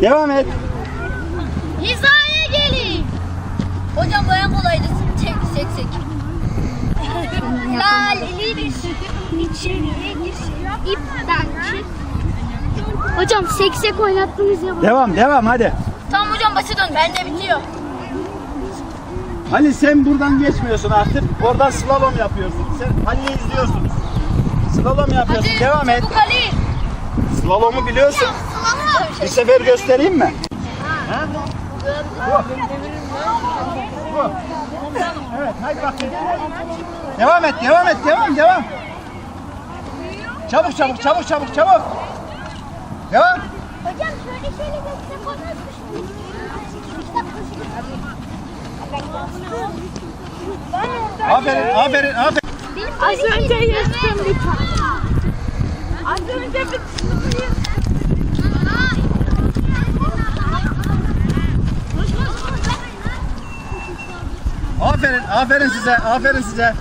Devam et. Hizaya gelin. Hocam bu en kolaydı. Çek, çeksek. Lalelidir. İçeriye girsin. İpten çık. Hocam seksek oynattınız ya. Devam devam hadi. Tamam hocam basit dön. Bende bitiyor. Ali sen buradan geçmiyorsun artık. Oradan slalom yapıyorsun. Sen Halil'i izliyorsunuz. Slalom yapıyorsun. Hadi. Devam et. Bu kaleyi. Slalomu biliyorsun. Bir sefer göstereyim mi? Ha? Bu. Bu. Evet hadi bakayım. Devam et, devam et, devam, devam. Çabuk, çabuk, çabuk, çabuk, çabuk. Devam. Hocam şöyle şöyle gösterip konuşmuş. Aferin, aferin, aferin. Az önce yırttım bir tane. Az önce bir Aferin, size, aferin size.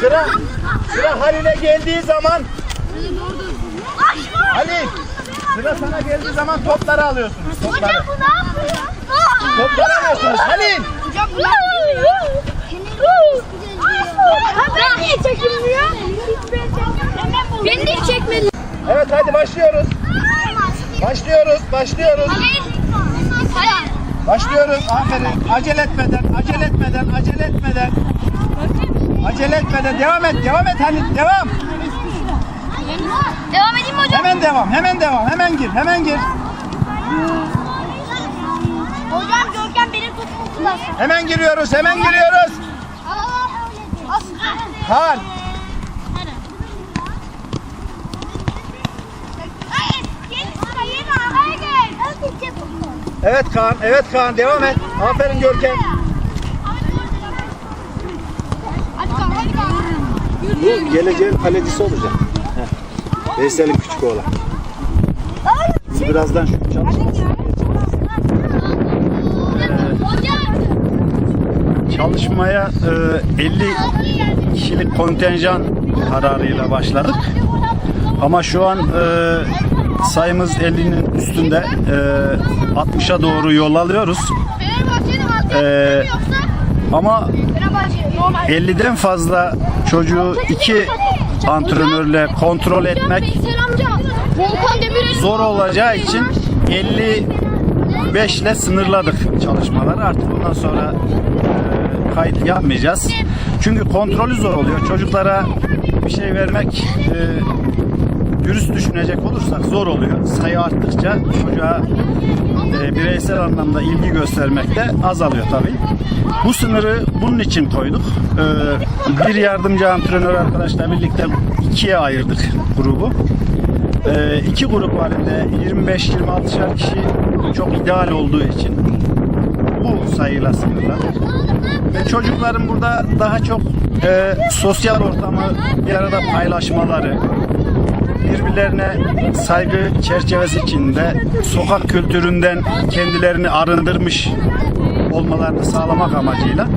Sıra, sıra Halil'e geldiği zaman. Halil, sıra sana geldiği zaman topları alıyorsunuz. Topları. Topları alıyorsunuz. Halil. Ben niye çekilmiyor? Beni de çekmedi. Evet hadi başlıyoruz. Başlıyoruz, başlıyoruz. Hayır. Hayır. Başlıyoruz. Aferin. Acele etmeden, acele etmeden, acele etmeden. Acele etmeden. Devam et, devam et Halil. Devam. Devam edeyim mi hocam? Hemen devam, hemen devam. Hemen gir, hemen gir. Hocam Görkem benim topumu kullansın. Hemen giriyoruz, hemen giriyoruz. Kaan. Evet Kaan, evet Kaan. Devam et. Aferin Görkem. Bu geleceğin kalecisi olacak. Heh. Veysel'in küçük oğlan. Biz birazdan şu çalışması Çalışmaya e, 50 kişilik kontenjan kararıyla başladık. Ama şu an e, sayımız 50'nin üstünde. E, 60'a doğru yol alıyoruz. E, ama 50'den fazla çocuğu iki antrenörle kontrol etmek zor olacağı için 55 ile sınırladık çalışmaları. Artık bundan sonra e, kayıt yapmayacağız. Çünkü kontrolü zor oluyor. Çocuklara bir şey vermek e, dürüst düşünecek olursak zor oluyor. Sayı arttıkça çocuğa e, bireysel anlamda ilgi göstermek de azalıyor tabii. Bu sınırı bunun için koyduk. E, bir yardımcı antrenör arkadaşla birlikte ikiye ayırdık grubu. E, iki grup halinde 25-26'şer kişi çok ideal olduğu için bu sayıyla sınırladık. Ve çocukların burada daha çok e, sosyal ortamı bir arada paylaşmaları, birbirlerine saygı çerçevesi içinde sokak kültüründen kendilerini arındırmış olmalarını sağlamak amacıyla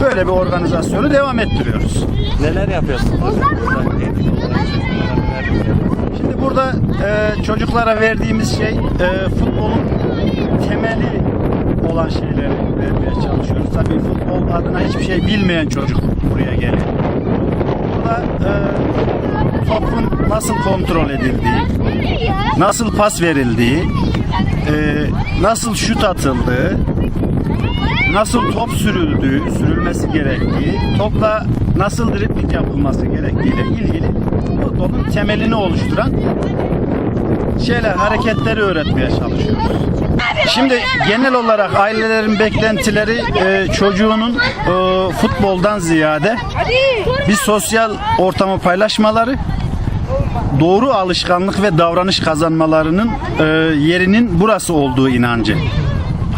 böyle bir organizasyonu devam ettiriyoruz. Neler yapıyorsun? Şimdi burada e, çocuklara verdiğimiz şey e, futbolun temeli olan şeyleri vermeye çalışıyoruz. Tabii futbol adına hiçbir şey bilmeyen çocuk buraya geliyor. Burada e, topun nasıl kontrol edildiği, nasıl pas verildiği, e, nasıl şut atıldığı, nasıl top sürüldüğü, sürülmesi gerektiği, topla nasıl dribling yapılması gerektiğiyle ilgili futbolun temelini oluşturan şeyler, hareketleri öğretmeye çalışıyoruz. Şimdi genel olarak ailelerin beklentileri e, çocuğunun e, futboldan ziyade bir sosyal ortamı paylaşmaları, doğru alışkanlık ve davranış kazanmalarının e, yerinin burası olduğu inancı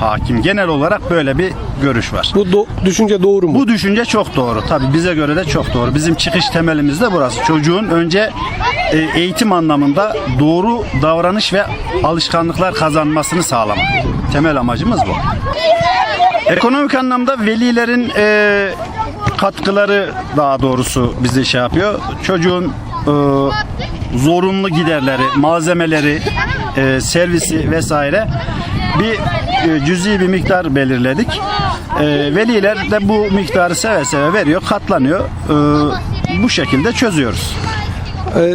hakim. Genel olarak böyle bir görüş var. Bu do- düşünce doğru mu? Bu düşünce çok doğru. Tabii bize göre de çok doğru. Bizim çıkış temelimiz de burası. Çocuğun önce e, eğitim anlamında doğru davranış ve alışkanlıklar kazanmasını sağlamak. Temel amacımız bu. Ekonomik anlamda velilerin e, katkıları daha doğrusu bizi şey yapıyor. Çocuğun e, zorunlu giderleri, malzemeleri, e, servisi vesaire bir e, cüzi bir miktar belirledik. E, veliler de bu miktarı seve seve veriyor, katlanıyor. E, bu şekilde çözüyoruz.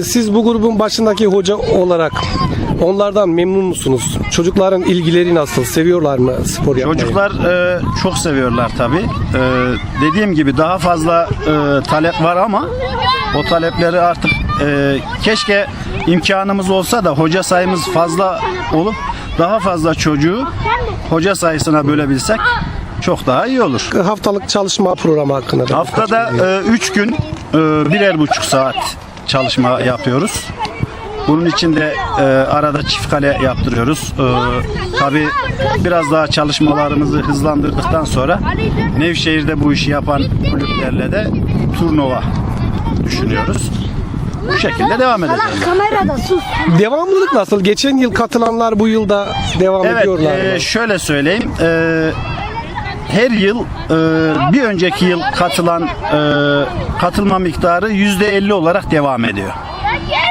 Siz bu grubun başındaki hoca olarak onlardan memnun musunuz? Çocukların ilgileri nasıl? Seviyorlar mı spor yapmayı? Çocuklar e, çok seviyorlar tabi. dediğim gibi daha fazla e, talep var ama o talepleri artık e, keşke imkanımız olsa da hoca sayımız fazla olup daha fazla çocuğu hoca sayısına bölebilsek çok daha iyi olur. Haftalık çalışma programı hakkında da Haftada 3 gün e, birer buçuk saat çalışma yapıyoruz. Bunun için de e, arada çift kale yaptırıyoruz. E, Tabi biraz daha çalışmalarımızı hızlandırdıktan sonra Nevşehir'de bu işi yapan kulüplerle de turnuva düşünüyoruz. Bu şekilde devam edeceğiz. Kamerada sus. Devamlılık nasıl? Geçen yıl katılanlar bu yılda devam Evet, ediyorlar. e, mı? şöyle söyleyeyim. E, her yıl e, bir önceki yıl katılan e, katılma miktarı yüzde 50 olarak devam ediyor.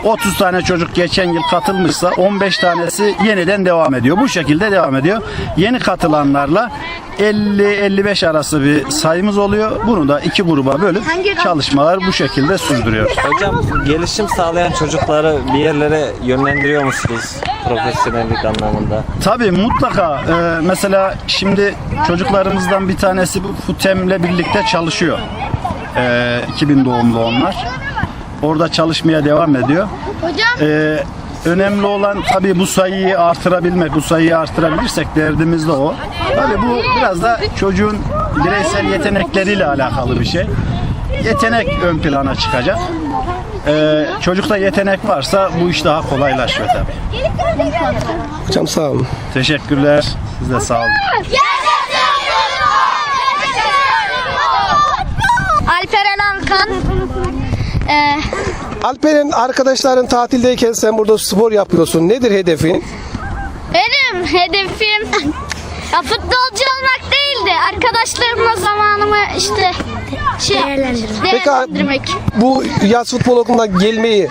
30 tane çocuk geçen yıl katılmışsa 15 tanesi yeniden devam ediyor. Bu şekilde devam ediyor. Yeni katılanlarla 50-55 arası bir sayımız oluyor. Bunu da iki gruba bölüp çalışmalar bu şekilde sürdürüyoruz. Hocam gelişim sağlayan çocukları bir yerlere yönlendiriyor musunuz profesyonellik anlamında? Tabii mutlaka. Ee, mesela şimdi çocuklarımızdan bir tanesi bu FUTEM'le birlikte çalışıyor. Ee, 2000 doğumlu onlar. Orada çalışmaya devam ediyor. Hocam Ee, önemli olan tabii bu sayıyı artırabilmek. Bu sayıyı artırabilirsek derdimiz de o. Tabii bu biraz da çocuğun bireysel yetenekleriyle alakalı bir şey. Yetenek ön plana çıkacak. Ee, çocukta yetenek varsa bu iş daha kolaylaşıyor tabii. Hocam sağ olun. Teşekkürler. Siz de sağ olun. Alperen Ankan. Ee, Alper'in arkadaşların tatildeyken sen burada spor yapıyorsun. Nedir hedefin? benim hedefim ya futbolcu olmak değildi. Arkadaşlarımla zamanımı işte şey Peki değerlendirmek. bu yaz futbol okuluna gelmeyi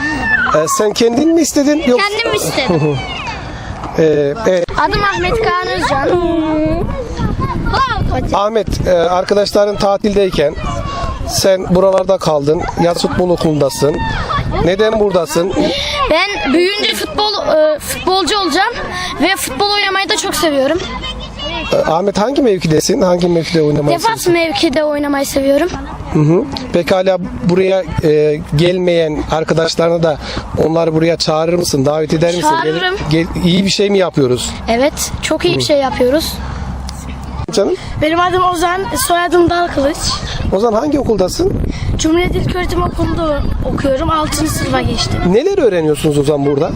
e, sen kendin mi istedin yoksa? Kendim istedim. E, evet. Adım Ahmet Kaan Özcan. Ahmet e, arkadaşların tatildeyken sen buralarda kaldın. Yaz futbol okulundasın. Neden buradasın? Ben büyüyünce futbol e, futbolcu olacağım ve futbol oynamayı da çok seviyorum. E, Ahmet hangi mevkidesin? Hangi mevkide oynamayı Defans mevkide oynamayı seviyorum. Hı hı. Pekala buraya e, gelmeyen arkadaşlarına da onları buraya çağırır mısın? Davet eder misin? Çağırırım. gel- iyi bir şey mi yapıyoruz? Evet, çok iyi bir şey yapıyoruz. Canım? Benim adım Ozan, soyadım Dalkılıç. O zaman hangi okuldasın? Cumhuriyet İlköğretim Okulu'nda okuyorum. 6. sınıfa geçtim. Neler öğreniyorsunuz o zaman burada?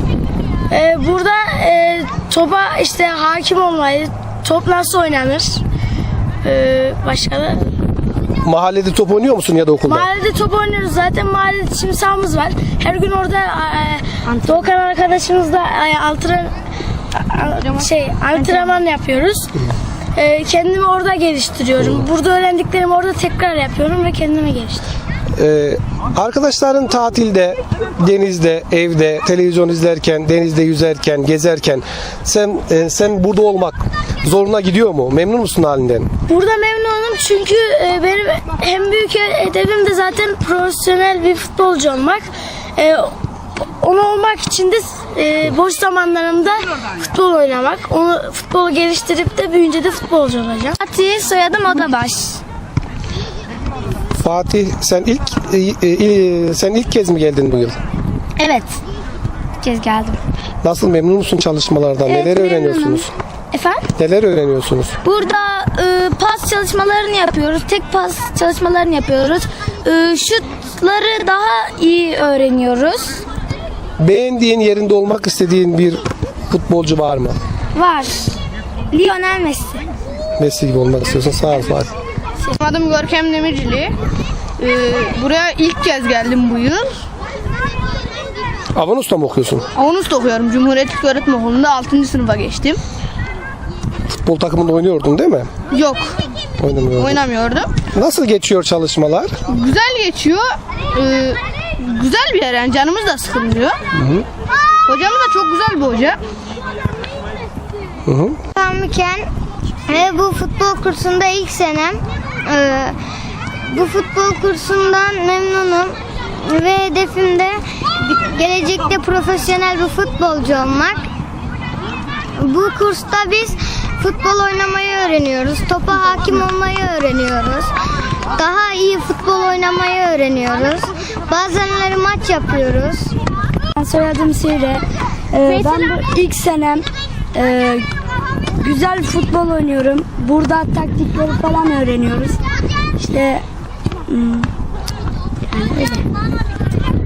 Ee, burada e, topa işte hakim olmayı, top nasıl oynanır, ee, başka da Mahallede top oynuyor musun ya da okulda? Mahallede top oynuyoruz zaten mahallede çim sahamız var. Her gün orada e, Doğukan arkadaşımızla e, antren, a- şey antrenman yapıyoruz. E, kendimi orada geliştiriyorum. Burada öğrendiklerimi orada tekrar yapıyorum ve kendime geliştiriyorum. Ee, arkadaşların tatilde, denizde, evde, televizyon izlerken, denizde yüzerken, gezerken sen e, sen burada olmak zoruna gidiyor mu? Memnun musun halinden? Burada memnunum çünkü e, benim en büyük hedefim de zaten profesyonel bir futbolcu olmak. E, onu olmak için de e, boş zamanlarımda futbol oynamak. Onu futbolu geliştirip de büyüyünce de futbolcu olacağım. Fatih soyadım Odabaş. Fatih sen ilk e, e, sen ilk kez mi geldin bu yıl? Evet. Bir kez geldim. Nasıl memnun musun çalışmalardan? Evet, Neler memnunum. öğreniyorsunuz? Efendim? Neler öğreniyorsunuz? Burada e, pas çalışmalarını yapıyoruz. Tek pas çalışmalarını yapıyoruz. E, şutları daha iyi öğreniyoruz. Beğendiğin yerinde olmak istediğin bir futbolcu var mı? Var. Lionel Messi. Messi gibi olmak istiyorsun. Sağ ol Fatih. Adım Görkem Demircili. Ee, buraya ilk kez geldim bu yıl. Avanos'ta mı okuyorsun? Avunus'ta okuyorum. Cumhuriyet İlköğretim Okulu'nda 6. sınıfa geçtim. Futbol takımında oynuyordun değil mi? Yok, Oynamıyordun. oynamıyordum. Nasıl geçiyor çalışmalar? Güzel geçiyor. Ee, güzel bir yer yani canımız da sıkılmıyor. Hocamız da çok güzel bir hoca. Müken ve bu futbol kursunda ilk senem. Ee, bu futbol kursundan memnunum ve hedefim de gelecekte profesyonel bir futbolcu olmak. Bu kursta biz futbol oynamayı öğreniyoruz, topa hakim olmayı öğreniyoruz. Daha iyi futbol oynamayı öğreniyoruz. Bazenleri maç yapıyoruz. Soyadım Sivre. Ee, ben bu ilk senem e, güzel futbol oynuyorum. Burada taktikleri falan öğreniyoruz. İşte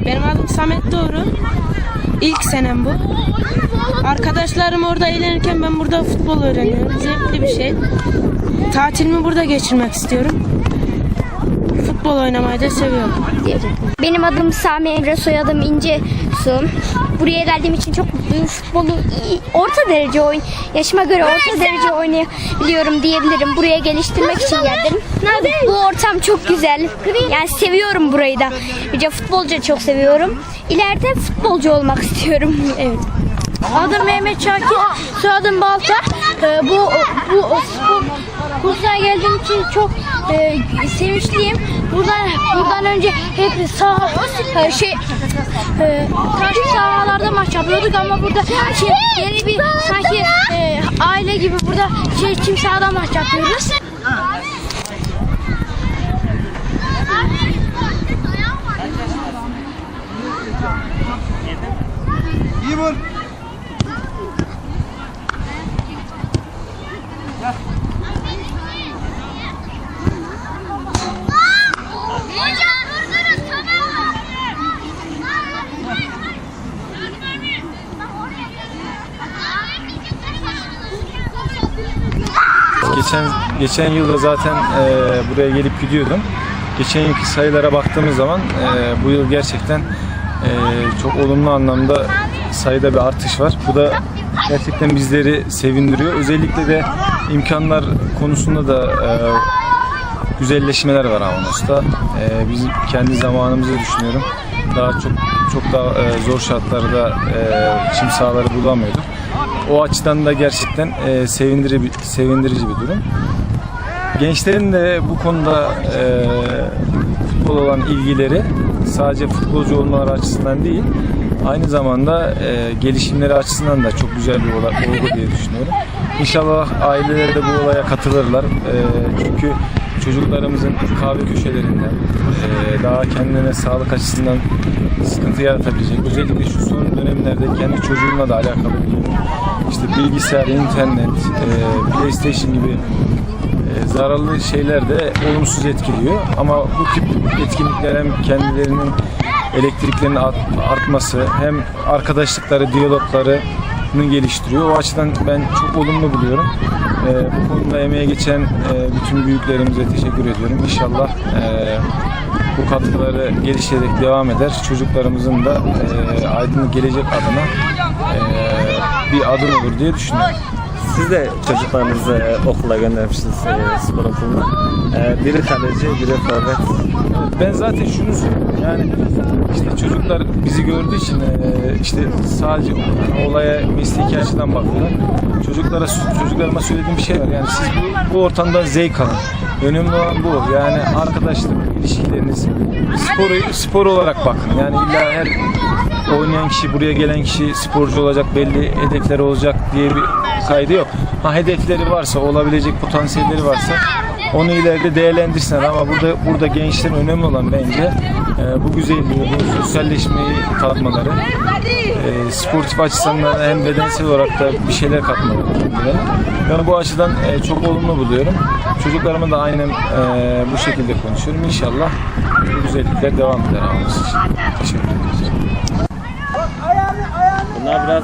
Benim adım Samet Doğru. İlk senem bu. Arkadaşlarım orada eğlenirken ben burada futbol öğreniyorum. Zevkli bir şey. Tatilimi burada geçirmek istiyorum. Futbol oynamayı da seviyorum. Benim adım Sami Emre, soyadım İnce Su. Buraya geldiğim için çok mutluyum. Futbolu iyi- orta derece oyun, yaşıma göre orta derece oynayabiliyorum diyebilirim. Buraya geliştirmek için geldim. Bu ortam çok güzel. Yani seviyorum burayı da. Ayrıca futbolcu çok seviyorum. İleride futbolcu olmak istiyorum. Evet. adım Mehmet Şakir, soyadım Balta. Ee, bu bu spor kursuna geldiğim için çok e, sevinçliyim. Buradan buradan önce hep sağ e, şey e, taş sahalarda maç yapıyorduk ama burada şey, yeni bir sanki e, aile gibi burada şey çim sahada maç yapıyoruz. Geçen geçen yılda zaten e, buraya gelip gidiyordum. Geçen yılki sayılara baktığımız zaman e, bu yıl gerçekten e, çok olumlu anlamda sayıda bir artış var. Bu da gerçekten bizleri sevindiriyor. Özellikle de imkanlar konusunda da e, güzelleşmeler var Avanos'ta. E, biz kendi zamanımızı düşünüyorum. Daha çok çok daha e, zor şartlarda e, çim sahaları bulamıyorduk. O açıdan da gerçekten e, sevindirici, sevindirici bir durum. Gençlerin de bu konuda e, futbol olan ilgileri sadece futbolcu olmaları açısından değil, aynı zamanda e, gelişimleri açısından da çok güzel bir olgu diye düşünüyorum. İnşallah aileler de bu olaya katılırlar. E, çünkü çocuklarımızın kahve köşelerinde e, daha kendine sağlık açısından sıkıntı yaratabilecek. Özellikle şu son dönemlerde kendi çocuğumla da alakalı bir durum. İşte bilgisayar, internet, e, PlayStation gibi zararlı şeyler de olumsuz etkiliyor. Ama bu tip etkinlikler hem kendilerinin elektriklerinin art- artması hem arkadaşlıkları, diyaloglarını geliştiriyor. O açıdan ben çok olumlu buluyorum. E, bu konuda emeğe geçen e, bütün büyüklerimize teşekkür ediyorum. İnşallah e, bu katkıları gelişerek devam eder. Çocuklarımızın da e, aydınlık gelecek adına e, bir adım olur diye düşünüyorum. Siz de çocuklarınızı okula göndermişsiniz e, spor okuluna. E, biri kaleci, biri forvet. Ben zaten şunu söylüyorum yani işte çocuklar bizi gördüğü için e, işte sadece olaya mesleki açıdan bakıyorlar. Çocuklara çocuklarıma söylediğim bir şey var yani siz bu, bu ortamdan zevk alın. Önemli olan bu yani arkadaşlık ilişkileriniz sporu spor olarak bakın yani illa her oynayan kişi buraya gelen kişi sporcu olacak belli hedefleri olacak diye bir kaydı yok. Ha hedefleri varsa olabilecek potansiyelleri varsa onu ileride değerlendirsinler ama burada burada gençlerin önemli olan bence e, bu güzelliği, bu sosyalleşmeyi tatmaları, e, sportif açısından da hem bedensel olarak da bir şeyler katmaları. Ben bu açıdan e, çok olumlu buluyorum. Çocuklarıma da aynen e, bu şekilde konuşuyorum. İnşallah bu güzellikler devam eder. Teşekkür ederim. Bunlar biraz